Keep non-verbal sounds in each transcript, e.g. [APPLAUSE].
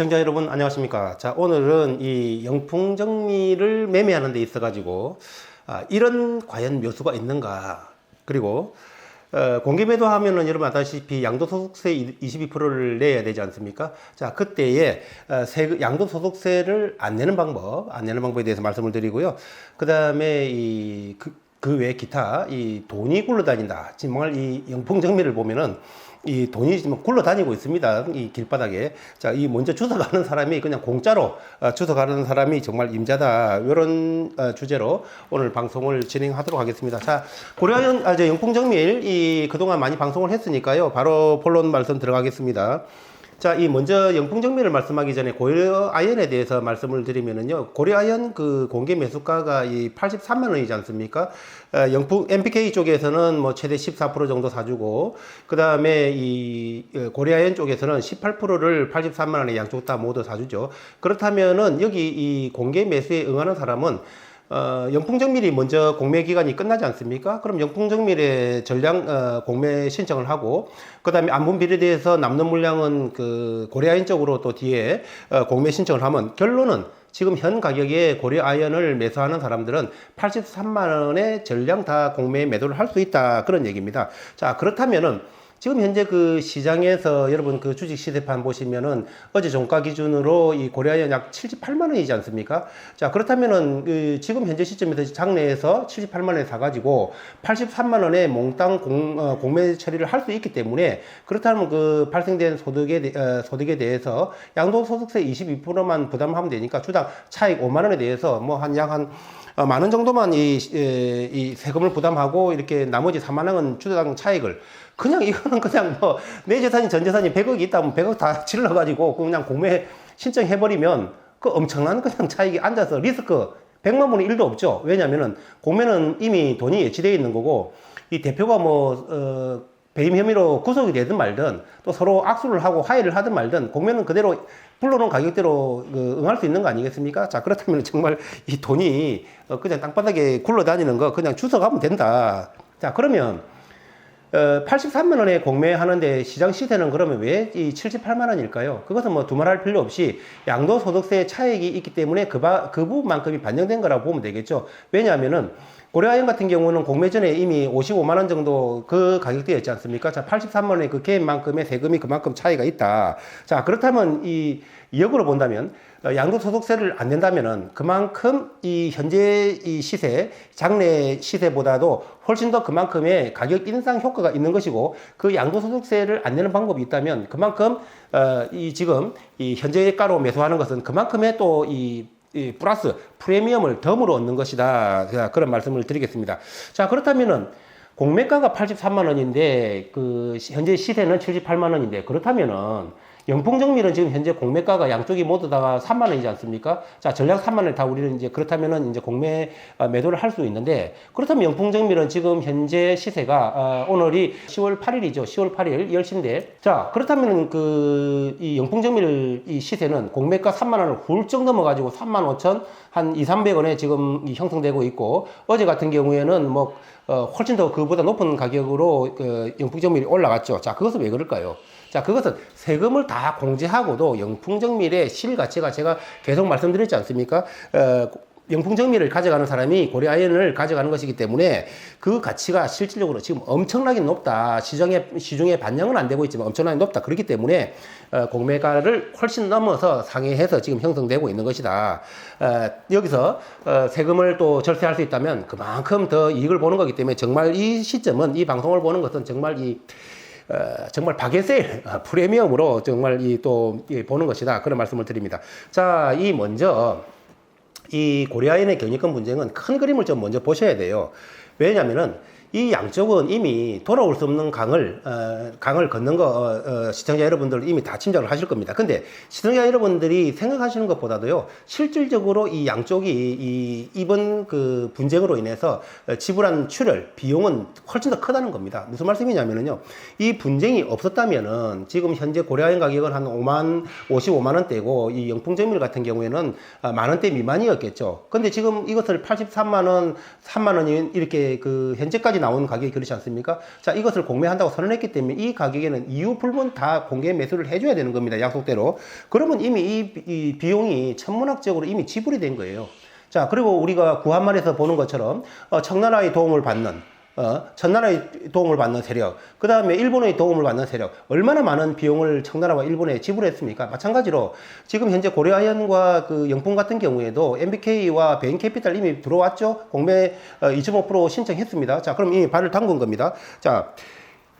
시청자 여러분 안녕하십니까? 자 오늘은 이 영풍 정리를 매매하는 데 있어 가지고 아, 이런 과연 묘수가 있는가 그리고 어, 공개 매도 하면은 여러분 아다시피 양도소득세 22%를 내야 되지 않습니까? 자 그때에 어, 세, 양도소득세를 안 내는 방법 안 내는 방법에 대해서 말씀을 드리고요. 그 다음에 이 그 그외 기타 이 돈이 굴러다닌다. 정말 이 영풍 정리를 보면은 이 돈이 지금 굴러다니고 있습니다. 이 길바닥에. 자, 이 먼저 주워가는 사람이 그냥 공짜로 어, 주워가는 사람이 정말 임자다. 이런 어, 주제로 오늘 방송을 진행하도록 하겠습니다. 자, 고려한, 아, 저 영풍정밀, 이 그동안 많이 방송을 했으니까요. 바로 본론 말씀 들어가겠습니다. 자, 이 먼저 영풍정밀을 말씀하기 전에 고려아연에 대해서 말씀을 드리면은요. 고려아연 그 공개 매수가가 이 83만 원이지 않습니까? 어, 영풍 MPK 쪽에서는 뭐 최대 14% 정도 사주고 그 다음에 이 어, 고려아연 쪽에서는 18%를 83만 원에 양쪽 다 모두 사주죠. 그렇다면은 여기 이 공개 매수에 응하는 사람은 어, 영풍정밀이 먼저 공매 기간이 끝나지 않습니까? 그럼 영풍정밀의 전량 어, 공매 신청을 하고 그다음에 안분 비례대에서 남는 물량은 그 고려아연 쪽으로 또 뒤에 어, 공매 신청을 하면 결론은 지금 현 가격에 고려 아연을 매수하는 사람들은 83만 원에 전량 다 공매 매도를 할 수 있다 그런 얘기입니다. 자 그렇다면은 지금 현재 그 시장에서 여러분 그 주식 시세판 보시면은 어제 종가 기준으로 이 고려아연 약 78만 원이지 않습니까? 자 그렇다면은 그 지금 현재 시점에서 장내에서 78만 원에 사가지고 83만 원에 몽땅 공, 어, 공매 처리를 할 수 있기 때문에 그렇다면 그 발생된 소득에 대, 어, 소득에 대해서 양도소득세 22%만 부담하면 되니까 주당 차익 5만 원에 대해서 뭐 한 약한 어, 만원 정도만 이, 에, 이 세금을 부담하고 이렇게 나머지 4만 원은 주당 차익을 그냥 이거는 그냥 뭐 내 재산이 전 재산이 100억이 있다면 100억 다 [LAUGHS] 질러가지고 그냥 공매 신청해버리면 그 엄청난 그냥 차익이 앉아서 리스크 100만 분의 1도 없죠. 왜냐면은 공매는 이미 돈이 예치되어 있는 거고 이 대표가 뭐, 어, 배임 혐의로 구속이 되든 말든 또 서로 악수를 하고 화해를 하든 말든 공매는 그대로 불러놓은 가격대로 그 응할 수 있는 거 아니겠습니까? 자, 그렇다면 정말 이 돈이 어, 그냥 땅바닥에 굴러다니는 거 그냥 주워가면 된다. 자, 그러면 어, 83만 원에 공매하는데 시장 시세는 그러면 왜 이 78만 원일까요? 그것은 뭐 두말할 필요 없이 양도소득세 차익이 있기 때문에 그, 바, 그 부분만큼이 반영된 거라고 보면 되겠죠. 왜냐하면은 고려아연 같은 경우는 공매 전에 이미 55만 원 정도 그 가격대였지 않습니까? 자, 83만 원의 그 개인만큼의 세금이 그만큼 차이가 있다. 자, 그렇다면 이 역으로 본다면 어, 양도소득세를 안 낸다면은 그만큼 이 현재 이 시세, 장래 시세보다도 훨씬 더 그만큼의 가격 인상 효과가 있는 것이고 그 양도소득세를 안 내는 방법이 있다면 그만큼 어, 이 지금 이 현재 가로 매수하는 것은 그만큼의 또이 이 플러스 프리미엄을 덤으로 얻는 것이다. 자, 그런 말씀을 드리겠습니다. 자, 그렇다면은 공매가가 83만 원인데 그 현재 시세는 78만 원인데 그렇다면은 영풍정밀은 지금 현재 공매가가 양쪽이 모두 다 3만 원이지 않습니까? 자, 전략 3만 원을 다 우리는 이제 그렇다면은 이제 공매 어, 매도를 할 수 있는데 그렇다면 영풍정밀은 지금 현재 시세가 어, 오늘이 10월 8일이죠. 10월 8일 10시인데 자, 그렇다면은 그 이 영풍정밀 이 시세는 공매가 3만 원을 훌쩍 넘어 가지고 3만 5천 한 2, 300원에 지금 이 형성되고 있고 어제 같은 경우에는 뭐 어, 훨씬 더 그보다 높은 가격으로 그 영풍정밀이 올라갔죠. 자, 그것은 왜 그럴까요? 자, 그것은 세금을 다 공제하고도 영풍정밀의 실가치가 제가 계속 말씀드렸지 않습니까? 어, 영풍 정밀을 가져가는 사람이 고려아연을 가져가는 것이기 때문에 그 가치가 실질적으로 지금 엄청나게 높다. 시장에, 시중에 반영은 안 되고 있지만 엄청나게 높다. 그렇기 때문에 어, 공매가를 훨씬 넘어서 상회해서 지금 형성되고 있는 것이다. 어, 여기서 어, 세금을 또 절세할 수 있다면 그만큼 더 이익을 보는 거기 때문에 정말 이 시점은 이 방송을 보는 것은 정말 이 어, 정말 바게세일 어, 프리미엄으로 정말 이 또 보는 것이다 그런 말씀을 드립니다. 자, 이 먼저 이 고려아연의 경영권 분쟁은 큰 그림을 좀 먼저 보셔야 돼요. 왜냐하면은 이 양쪽은 이미 돌아올 수 없는 강을 어, 강을 걷는 거 어, 어, 시청자 여러분들 이미 다 짐작을 하실 겁니다. 근데 시청자 여러분들이 생각하시는 것보다도요 실질적으로 이 양쪽이 이 이번 그 분쟁으로 인해서 어, 지불한 출혈 비용은 훨씬 더 크다는 겁니다. 무슨 말씀이냐면은요 이 분쟁이 없었다면은 지금 현재 고려아연 가격은 한 5만 55만 원대고 이 영풍정밀 같은 경우에는 아, 만 원대 미만이었겠죠. 근데 지금 이것을 83만 원, 3만 원이 이렇게 그 현재까지 나온 가격이 그렇지 않습니까? 자, 이것을 공매한다고 선언했기 때문에 이 가격에는 이유 불문 다 공개 매수를 해줘야 되는 겁니다. 약속대로. 그러면 이미 이, 이 비용이 천문학적으로 이미 지불이 된 거예요. 자, 그리고 우리가 구한말에서 보는 것처럼 어, 청나라의 도움을 받는 어, 천나라의 도움을 받는 세력, 그 다음에 일본의 도움을 받는 세력, 얼마나 많은 비용을 청나라와 일본에 지불했습니까? 마찬가지로 지금 현재 고려아연과 그 영풍 같은 경우에도 MBK와 베인캐피탈 이미 들어왔죠? 공매 어, 2.5% 신청했습니다. 자, 그럼 이미 발을 담근 겁니다. 자,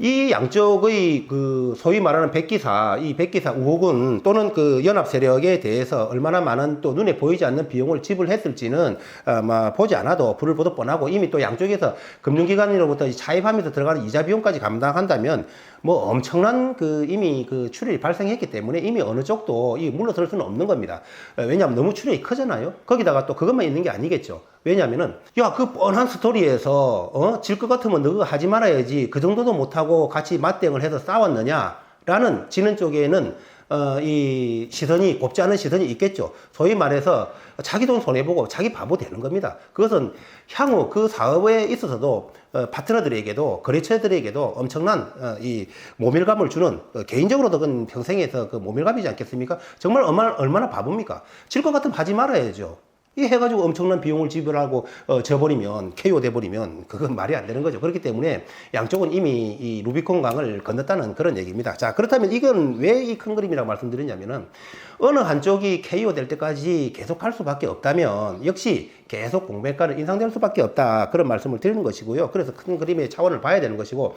이 양쪽의 그 소위 말하는 백기사, 이 백기사 우호군 또는 그 연합 세력에 대해서 얼마나 많은 또 눈에 보이지 않는 비용을 지불했을지는 아마 보지 않아도 불을 보듯 뻔하고 이미 또 양쪽에서 금융기관으로부터 차입하면서 들어가는 이자 비용까지 감당한다면 뭐 엄청난 그 이미 그 출혈이 발생했기 때문에 이미 어느 쪽도 이 물러설 수는 없는 겁니다. 어, 왜냐하면 너무 출혈이 크잖아요. 거기다가 또 그것만 있는 게 아니겠죠. 왜냐하면은 야 그 뻔한 스토리에서 어? 질 것 같으면 너가 하지 말아야지 그 정도도 못하고 같이 맞대응을 해서 싸웠느냐라는 지는 쪽에는 어, 이 시선이 곱지 않은 시선이 있겠죠. 소위 말해서 자기 돈 손해보고 자기 바보 되는 겁니다. 그것은 향후 그 사업에 있어서도 어, 파트너들에게도 거래처들에게도 엄청난 어, 이 모멸감을 주는 어, 개인적으로도 그건 평생에서 그 모멸감이지 않겠습니까? 정말 얼마나, 얼마나 바보입니까? 질 것 같으면 하지 말아야죠. 이 해가지고 엄청난 비용을 지불하고 어, 져버리면 KO 돼 버리면 그건 말이 안 되는 거죠. 그렇기 때문에 양쪽은 이미 이 루비콘 강을 건넜다는 그런 얘기입니다. 자 그렇다면 이건 왜 이 큰 그림이라고 말씀드리냐면은 어느 한쪽이 KO 될 때까지 계속 할 수밖에 없다면 역시 계속 공매가를 인상될 수밖에 없다 그런 말씀을 드리는 것이고요. 그래서 큰 그림의 차원을 봐야 되는 것이고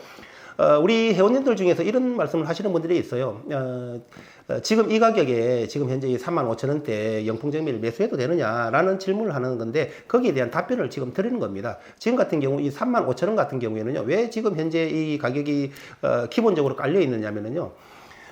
어, 우리 회원님들 중에서 이런 말씀을 하시는 분들이 있어요. 어, 어, 지금 이 가격에 지금 현재 3만 5천 원대 영풍정밀 매수해도 되느냐라는 질문을 하는 건데 거기에 대한 답변을 지금 드리는 겁니다. 지금 같은 경우 이 3만 5천 원 같은 경우에는요. 왜 지금 현재 이 가격이 어, 기본적으로 깔려 있느냐면은요.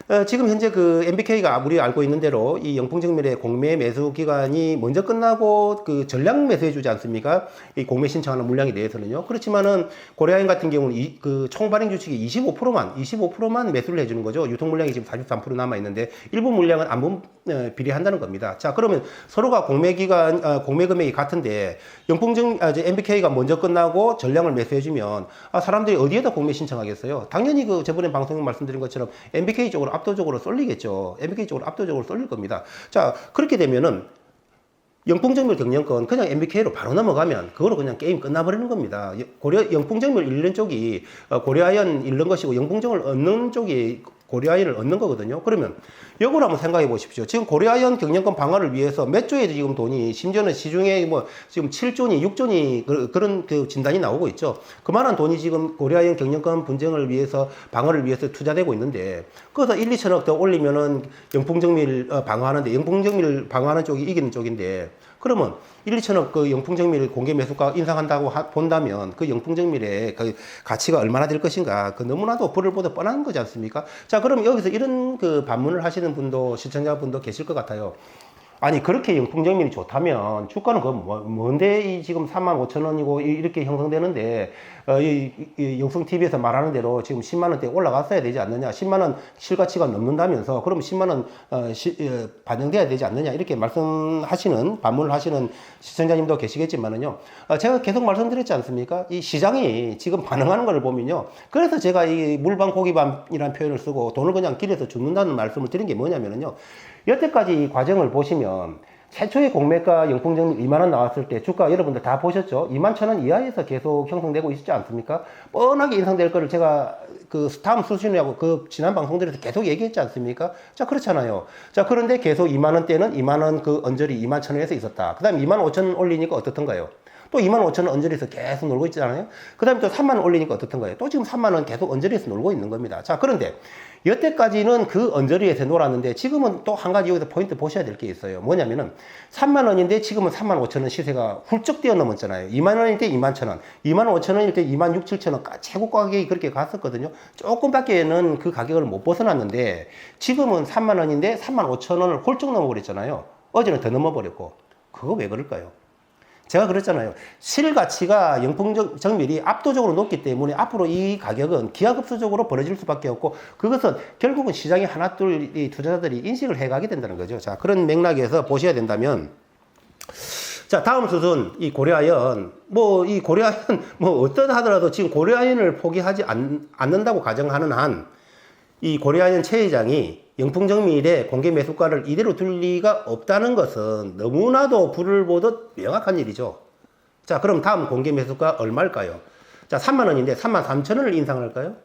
어, 지금 현재 그 MBK가 우리 알고 있는 대로 이 영풍정밀의 공매 매수 기간이 먼저 끝나고 그 전량 매수해 주지 않습니까? 이 공매 신청하는 물량에 대해서는요. 그렇지만은 고려아연 같은 경우는 이, 그 총발행 주식이 25%만 25%만 매수를 해주는 거죠. 유통 물량이 지금 43% 남아 있는데 일부 물량은 안분 어, 비례한다는 겁니다. 자 그러면 서로가 공매 기간 어, 공매 금액이 같은데 영풍정 아, MBK가 먼저 끝나고 전량을 매수해 주면 아, 사람들이 어디에다 공매 신청하겠어요? 당연히 그 저번에 방송에 말씀드린 것처럼 MBK 쪽으로 압도적으로 쏠리겠죠. MBK 쪽으로 압도적으로 쏠릴 겁니다. 자, 그렇게 되면은 영풍정밀 경영권 그냥 MBK로 바로 넘어가면 그거로 그냥 게임 끝나버리는 겁니다. 고려 영풍정밀 잃는 쪽이 어, 고려아연 잃는 것이고 영풍정을 얻는 쪽이 고려아연을 얻는 거거든요. 그러면 역으로 한번 생각해 보십시오. 지금 고려아연 경영권 방어를 위해서 몇 조의 지금 돈이 심지어는 시중에 뭐 지금 7조니 6조니 그, 그런 그 진단이 나오고 있죠. 그만한 돈이 지금 고려아연 경영권 분쟁을 위해서 방어를 위해서 투자되고 있는데 그래서 1, 2천억 더 올리면은 영풍정밀 어, 방어하는데 영풍정밀 방어하는 쪽이 이기는 쪽인데 그러면 1, 2천억 그 영풍정밀 공개 매수가 인상한다고 하, 본다면 그 영풍정밀의 그 가치가 얼마나 될 것인가 그 너무나도 불을 보다 뻔한 거지 않습니까? 자 그럼 여기서 이런 그 반문을 하시는 분도 시청자분도 계실 것 같아요. 아니 그렇게 영풍정밀이 좋다면 주가는 그 뭐, 뭔데? 이 지금 3만 5천 원이고 이- 이렇게 형성되는데 어, 이, 이 영성 TV에서 말하는 대로 지금 10만 원대 올라갔어야 되지 않느냐. 10만 원 실가치가 넘는다면서 그럼 10만 원 어, 시, 어, 반영돼야 되지 않느냐. 이렇게 말씀하시는 반문을 하시는 시청자님도 계시겠지만은요. 어, 제가 계속 말씀드렸지 않습니까? 이 시장이 지금 반응하는 걸 보면요. 그래서 제가 이 물반 고기반이라는 표현을 쓰고 돈을 그냥 길에서 줍는다는 말씀을 드린 게 뭐냐면은요 여태까지 이 과정을 보시면 최초의 공매가 영풍정리 2만 원 나왔을 때 주가 여러분들 다 보셨죠? 2만 천 원 이하에서 계속 형성되고 있지 않습니까? 뻔하게 인상될 거를 제가 그 다음 수준이라고 그 지난 방송들에서 계속 얘기했지 않습니까? 자 그렇잖아요. 자 그런데 계속 2만 원대는 2만 원 그 언저리 2만 천 원에서 있었다. 그 다음 2만 5천 원 올리니까 어떻던가요? 또 2만 5천 원 언저리에서 계속 놀고 있잖아요. 그 다음에 또 3만 원 올리니까 어떻던가요? 또 지금 3만 원 계속 언저리에서 놀고 있는 겁니다. 자, 그런데 여태까지는 그 언저리에서 놀았는데 지금은 또 한 가지 여기서 포인트 보셔야 될 게 있어요. 뭐냐면은 3만 원인데 지금은 3만 5천 원 시세가 훌쩍 뛰어넘었잖아요. 2만 원일 때 2만 천 원, 2만 5천 원일 때 2만 6, 7천 원 최고 가격이 그렇게 갔었거든요. 조금밖에는 그 가격을 못 벗어났는데 지금은 3만 원인데 3만 5천 원을 훌쩍 넘어버렸잖아요. 어제는 더 넘어버렸고 그거 왜 그럴까요? 제가 그랬잖아요. 실 가치가 영풍 정밀이 압도적으로 높기 때문에 앞으로 이 가격은 기하급수적으로 벌어질 수밖에 없고 그것은 결국은 시장에 하나 둘 이 투자자들이 인식을 해가게 된다는 거죠. 자 그런 맥락에서 보셔야 된다면 자, 다음 수순, 이 고려아연. 뭐, 이 고려아연, 뭐, 어떤 하더라도 지금 고려아연을 포기하지 않, 않는다고 가정하는 한, 이 고려아연 최 회장이 영풍정밀의 공개 매수가를 이대로 둘 리가 없다는 것은 너무나도 불을 보듯 명확한 일이죠. 자, 그럼 다음 공개 매수가 얼마일까요? 자, 3만 원인데 3만 3천 원을 인상할까요?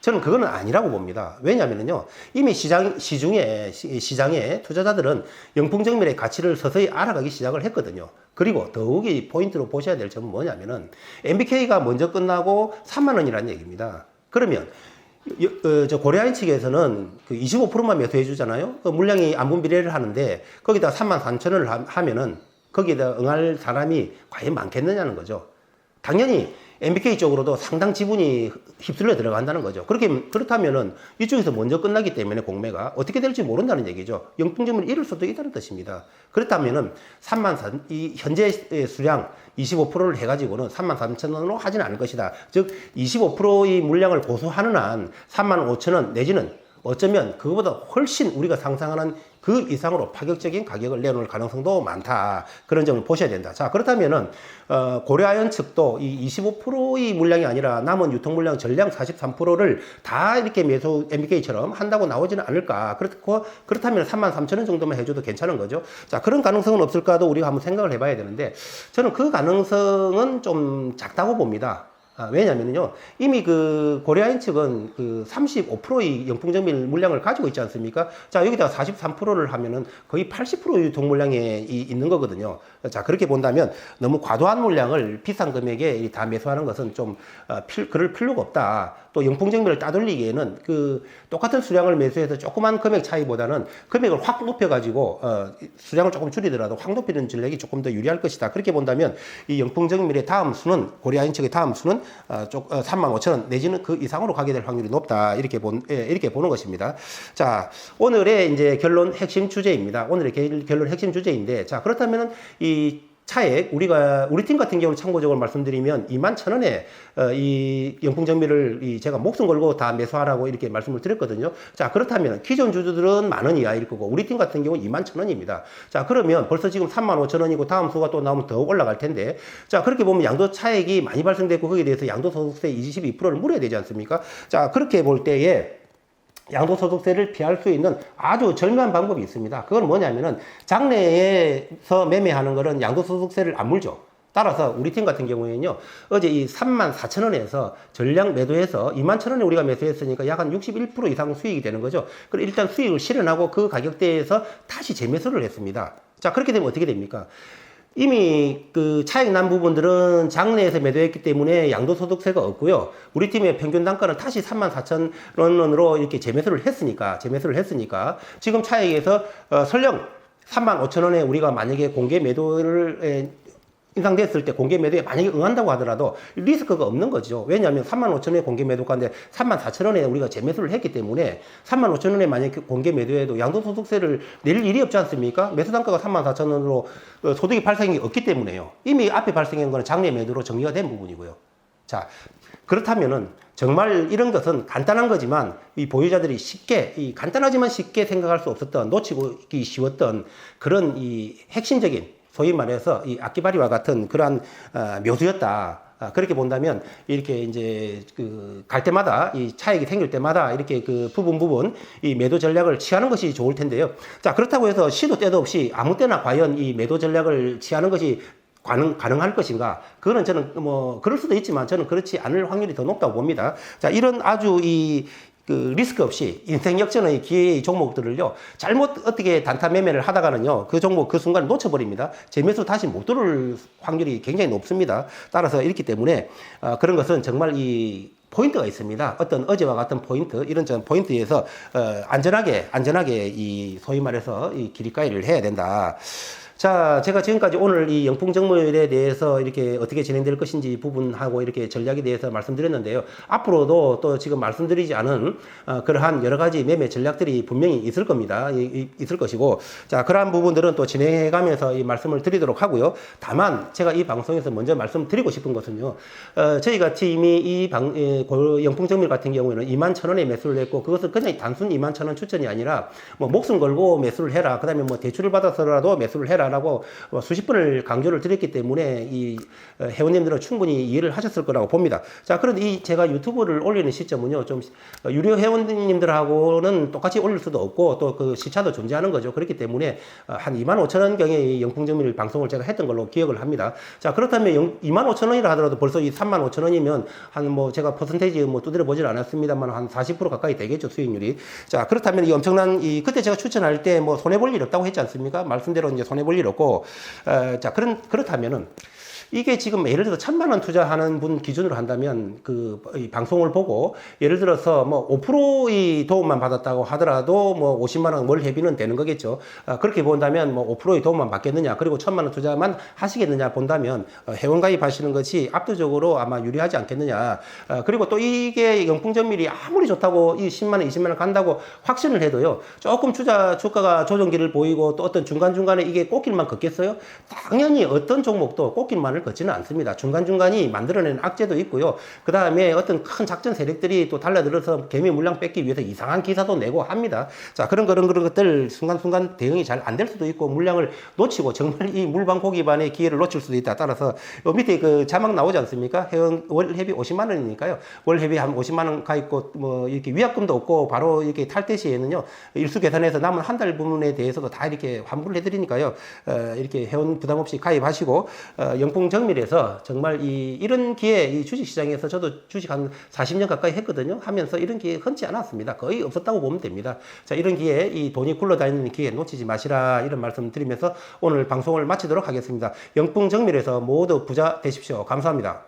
저는 그거는 아니라고 봅니다. 왜냐면요. 이미 시장, 시중에, 시- 시장에 투자자들은 영풍정밀의 가치를 서서히 알아가기 시작을 했거든요. 그리고 더욱이 포인트로 보셔야 될 점은 뭐냐면은 MBK가 먼저 끝나고 3만 원이라는 얘기입니다. 그러면 여- 어, 저 고려아인 측에서는 그 25%만 매수해 주잖아요. 그 물량이 안분 비례를 하는데 거기다 3만 3천 원을 하- 하면은 거기에다 응할 사람이 과연 많겠느냐는 거죠. 당연히 MBK 쪽으로도 상당 지분이 휩쓸려 들어간다는 거죠. 그렇게 그렇다면은 이쪽에서 먼저 끝나기 때문에 공매가 어떻게 될지 모른다는 얘기죠. 영풍점을 잃을 수도 있다는 뜻입니다. 그렇다면은 3만 4, 이 현재 수량 25%를 해가지고는 3만 3천 원으로 하지는 않을 것이다. 즉 25%의 물량을 고수하는 한 3만 5천 원 내지는 어쩌면 그거보다 훨씬 우리가 상상하는 그 이상으로 파격적인 가격을 내놓을 가능성도 많다. 그런 점을 보셔야 된다. 자, 그렇다면은, 어, 고려아연 측도 이 25%의 물량이 아니라 남은 유통 물량 전량 43%를 다 이렇게 매수 MBK처럼 한다고 나오지는 않을까. 그렇고, 그렇다면 3만 3천 원 정도만 해줘도 괜찮은 거죠. 자, 그런 가능성은 없을까도 우리가 한번 생각을 해봐야 되는데, 저는 그 가능성은 좀 작다고 봅니다. 아, 왜냐면요. 이미 그 고려아인 측은 그 35%의 영풍정밀 물량을 가지고 있지 않습니까? 자, 여기다가 43%를 하면은 거의 80% 유통 물량에 이- 있는 거거든요. 자, 그렇게 본다면 너무 과도한 물량을 비싼 금액에 이다 매수하는 것은 좀, 어, 필, 그럴 필요가 없다. 또 영풍정밀을 따돌리기에는 그 똑같은 수량을 매수해서 조그만 금액 차이보다는 금액을 확 높여가지고, 어, 수량을 조금 줄이더라도 확 높이는 전략이 조금 더 유리할 것이다. 그렇게 본다면 이 영풍정밀의 다음 수는, 고려아인 측의 다음 수는 어, 쪽, 어, 3만 5천 원 내지는 그 이상으로 가게 될 확률이 높다. 이렇게 본, 예, 이렇게 보는 것입니다. 자, 오늘의 이제 결론 핵심 주제입니다. 오늘의 개- 결론 핵심 주제인데, 자, 그렇다면은 이 차액 우리가 우리 팀 같은 경우는 참고적으로 말씀드리면 2만 천 원에 어, 이 영풍 정비를 이 제가 목숨 걸고 다 매수하라고 이렇게 말씀을 드렸거든요. 자 그렇다면 기존 주주들은 만 원이 아닐 거고 우리 팀 같은 경우는 2만 천 원입니다. 자 그러면 벌써 지금 3만 5천 원이고 다음 수가 또 나오면 더 올라갈 텐데 자 그렇게 보면 양도 차액이 많이 발생됐고 거기에 대해서 양도 소득세 22%를 물어야 되지 않습니까? 자 그렇게 볼 때에 양도소득세를 피할 수 있는 아주 절묘한 방법이 있습니다. 그건 뭐냐면은 장내에서 매매하는 거는 양도소득세를 안 물죠. 따라서 우리 팀 같은 경우에는요, 어제 이 3만 4천 원에서 전량 매도해서 2만 천 원에 우리가 매수했으니까 약 한 61% 이상 수익이 되는 거죠. 그럼 일단 수익을 실현하고 그 가격대에서 다시 재매수를 했습니다. 자, 그렇게 되면 어떻게 됩니까? 이미 그 차익 난 부분들은 장내에서 매도했기 때문에 양도소득세가 없고요. 우리 팀의 평균 단가는 다시 3만 4천 원으로 이렇게 재매수를 했으니까, 재매수를 했으니까 지금 차익에서 어, 설령 3만 5천 원에 우리가 만약에 공개 매도를 에, 인상됐을 때 공개 매도에 만약에 응한다고 하더라도 리스크가 없는 거죠. 왜냐하면 3만 5천 원에 공개 매도가인데 3만 4천 원에 우리가 재매수를 했기 때문에 3만 5천 원에 만약에 공개 매도해도 양도소득세를 낼 일이 없지 않습니까? 매수 단가가 3만 4천 원으로 어, 소득이 발생이 없기 때문에요. 이미 앞에 발생한 거는 장래 매도로 정리가 된 부분이고요. 자, 그렇다면은 정말 이런 것은 간단한 거지만 이 보유자들이 쉽게 이 간단하지만 쉽게 생각할 수 없었던 놓치기 쉬웠던 그런 이 핵심적인 소위 말해서 이 악기발이와 같은 그러한 어, 묘수였다. 아, 그렇게 본다면 이렇게 이제 그 갈 때마다 이 차익이 생길 때마다 이렇게 그 부분 부분 이 매도 전략을 취하는 것이 좋을 텐데요. 자 그렇다고 해서 시도 때도 없이 아무 때나 과연 이 매도 전략을 취하는 것이 가능, 가능할 것인가? 그거는 저는 뭐, 그럴 수도 있지만 저는 그렇지 않을 확률이 더 높다고 봅니다. 자, 이런 아주 이, 그 리스크 없이 인생 역전의 기회의 종목들을요, 잘못 어떻게 단타 매매를 하다가는요, 그 종목 그 순간 놓쳐버립니다. 재매수 다시 못 들을 확률이 굉장히 높습니다. 따라서 이렇기 때문에, 어, 그런 것은 정말 이, 포인트가 있습니다. 어떤 어제와 같은 포인트, 이런 전 포인트에서, 어, 안전하게, 안전하게 이, 소위 말해서 이 길이가이를 해야 된다. 자, 제가 지금까지 오늘 이 영풍 정모일에 대해서 이렇게 어떻게 진행될 것인지 부분하고 이렇게 전략에 대해서 말씀드렸는데요. 앞으로도 또 지금 말씀드리지 않은 어, 그러한 여러 가지 매매 전략들이 분명히 있을 겁니다. 이- 이- 있을 것이고, 자, 그러한 부분들은 또 진행해 가면서 이 말씀을 드리도록 하고요. 다만 제가 이 방송에서 먼저 말씀드리고 싶은 것은요. 어, 저희가 팀이 이 방, 예, 고- 영풍 정밀 같은 경우에는 2만 천 원에 매수를 했고 그것은 그냥 단순 2만 천 원 추천이 아니라 뭐 목숨 걸고 매수를 해라. 그다음에 뭐 대출을 받아서라도 매수를 해라. 마시라라고 어, 수십 번을 강조를 드렸기 때문에 이 어, 회원님들은 충분히 이해를 하셨을 거라고 봅니다. 자, 그런데 이 제가 유튜브를 올리는 시점은요, 좀 어, 유료 회원님들하고는 똑같이 올릴 수도 없고 또 그 시차도 존재하는 거죠. 그렇기 때문에 어, 한 2만 5천 원 경의 영풍정밀 방송을 제가 했던 걸로 기억을 합니다. 자, 그렇다면 영, 2만 5천 원이라 하더라도 벌써 이 3만 5천 원이면 한 뭐 제가 퍼센테이지 뭐 두드려 보질 않았습니다만 한 40% 가까이 되겠죠, 수익률이. 자, 그렇다면 이 엄청난 이 그때 제가 추천할 때 뭐 손해 볼 일 없다고 했지 않습니까? 말씀대로 이제 손해 볼일 없고 어, 자, 그런 그렇다면은 이게 지금 예를 들어 천만 원 투자하는 분 기준으로 한다면 그이 방송을 보고 예를 들어서 뭐 5%의 도움만 받았다고 하더라도 뭐 50만 원 월 회비는 되는 거겠죠. 아, 그렇게 본다면 뭐 5%의 도움만 받겠느냐 그리고 천만 원 투자만 하시겠느냐 본다면 어, 회원 가입하시는 것이 압도적으로 아마 유리하지 않겠느냐. 아, 그리고 또 이게 영풍전밀이 아무리 좋다고 이 10만 원, 20만 원 간다고 확신을 해도요. 조금 투자 주가가 조정기를 보이고 또 어떤 중간중간에 이게 꽃길만 걷겠어요? 당연히 어떤 종목도 꽃길만을 걷지는 않습니다. 중간중간이 만들어낸 악재도 있고요. 그 다음에 어떤 큰 작전 세력들이 또 달라들어서 개미 물량 뺏기 위해서 이상한 기사도 내고 합니다. 자, 그런 그런 그런 것들 순간순간 대응이 잘 안 될 수도 있고 물량을 놓치고 정말 이 물방 고 기반의 기회를 놓칠 수도 있다. 따라서 요 밑에 그 자막 나오지 않습니까? 회원 월 회비 50만 원이니까요. 월 회비 한 50만 원 가입고 뭐 이렇게 위약금도 없고 바로 이렇게 탈 때 시에는요. 일수 계산해서 남은 한 달 부분에 대해서도 다 이렇게 환불을 해드리니까요. 어, 이렇게 회원 부담 없이 가입하시고 어, 영풍 정밀에서 정말 이 이런 기회 이 주식 시장에서 저도 주식 한 40년 가까이 했거든요. 하면서 이런 기회 흔치 않았습니다. 거의 없었다고 보면 됩니다. 자, 이런 기회 이 돈이 굴러다니는 기회 놓치지 마시라 이런 말씀 드리면서 오늘 방송을 마치도록 하겠습니다. 영풍 정밀에서 모두 부자 되십시오. 감사합니다.